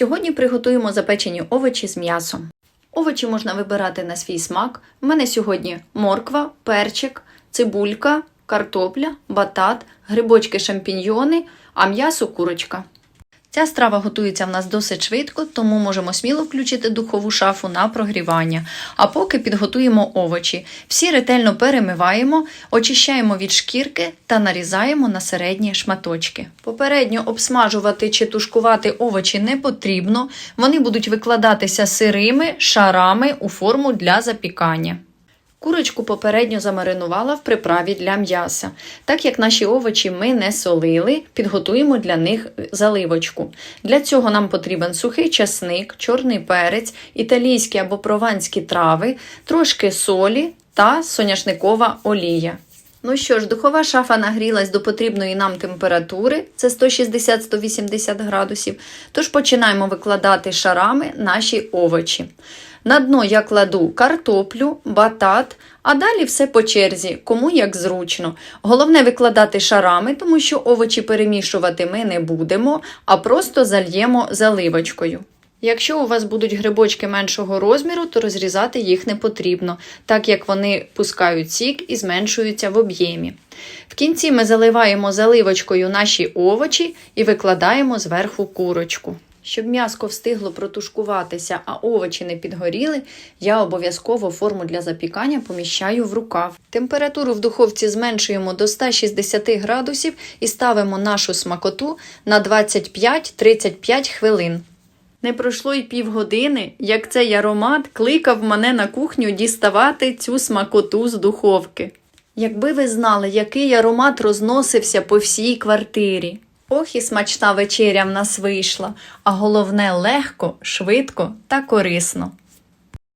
Сьогодні приготуємо запечені овочі з м'ясом. Овочі можна вибирати на свій смак. У мене сьогодні морква, перчик, цибулька, картопля, батат, грибочки шампіньйони, а м'ясо курочка. Ця страва готується в нас досить швидко, тому можемо сміло включити духову шафу на прогрівання. А поки підготуємо овочі. Всі ретельно перемиваємо, очищаємо від шкірки та нарізаємо на середні шматочки. Попередньо обсмажувати чи тушкувати овочі не потрібно, вони будуть викладатися сирими шарами у форму для запікання. Курочку попередньо замаринувала в приправі для м'яса. Так як наші овочі ми не солили, підготуємо для них заливочку. Для цього нам потрібен сухий часник, чорний перець, італійські або прованські трави, трошки солі та соняшникова олія. Ну що ж, духова шафа нагрілась до потрібної нам температури, це 160-180 градусів. Тож починаємо викладати шарами наші овочі. На дно я кладу картоплю, батат, а далі все по черзі, кому як зручно. Головне викладати шарами, тому що овочі перемішувати ми не будемо, а просто зальємо заливочкою. Якщо у вас будуть грибочки меншого розміру, то розрізати їх не потрібно, так як вони пускають сік і зменшуються в об'ємі. В кінці ми заливаємо заливочкою наші овочі і викладаємо зверху курочку. Щоб м'яско встигло протушкуватися, а овочі не підгоріли, я обов'язково форму для запікання поміщаю в рукав. Температуру в духовці зменшуємо до 160 градусів і ставимо нашу смакоту на 25-35 хвилин. Не пройшло й півгодини, як цей аромат кликав мене на кухню діставати цю смакоту з духовки. Якби ви знали, який аромат розносився по всій квартирі. Ох, і смачна вечеря в нас вийшла, а головне легко, швидко та корисно.